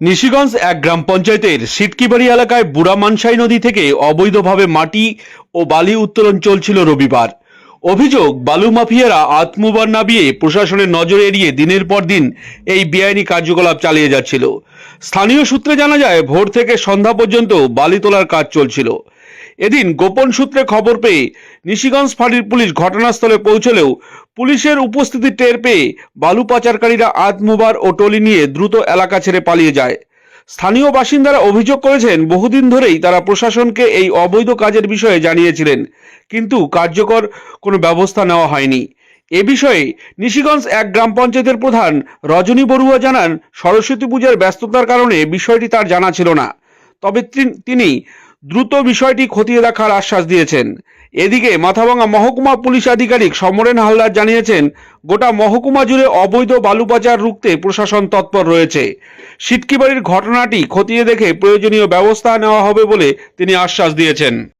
নিশিগঞ্জ এক গ্রাম পঞ্চায়েতের সিটকিবাড়ি এলাকায় বুড়া মানসাই নদী থেকে অবৈধভাবে মাটি ও বালি উত্তোলন চলছিল রবিবার। অভিযোগ, বালু মাফিয়ারা আত্মবার নাবিয়ে প্রশাসনের নজর এড়িয়ে দিনের পর দিন এই বেআইনি কার্যকলাপ চালিয়ে যাচ্ছিল। স্থানীয় সূত্রে জানা যায়, ভোর থেকে সন্ধ্যা পর্যন্ত বালি তোলার কাজ চলছিল। এদিন গোপন সূত্রে খবর পেয়ে নিশিগঞ্জ ফাঁড়ির পুলিশ ঘটনাস্থলে পৌঁছলেও পুলিশের উপস্থিতি টের পেয়ে বালু পাচারকারীরা আদমুবার ও টলি নিয়ে দ্রুত এলাকা ছেড়ে পালিয়ে যায়। স্থানীয় বাসিন্দারা অভিযোগ করেছেন, বহুদিন ধরেই তারা প্রশাসনকে এই অবৈধ কাজের বিষয়ে জানিয়েছিলেন, কিন্তু কার্যকর কোনো ব্যবস্থা নেওয়া হয়নি। এ বিষয়ে নিশিগঞ্জ এক গ্রাম পঞ্চায়েতের প্রধান রজনী বড়ুয়া জানান, সরস্বতী পূজার ব্যস্ততার কারণে বিষয়টি তার জানা ছিল না, তবে তিন- দ্রুত বিষয়টি খতিয়ে দেখার আশ্বাস দিয়েছেন। এদিকে মাথাভাঙা মহকুমা পুলিশ আধিকারিক সমরেন হালদার জানিয়েছেন, গোটা মহকুমা জুড়ে অবৈধ বালু পাচার রুখতে প্রশাসন তৎপর রয়েছে। সিটকিবাড়ির ঘটনাটি খতিয়ে দেখে প্রয়োজনীয় ব্যবস্থা নেওয়া হবে বলে তিনি আশ্বাস দিয়েছেন।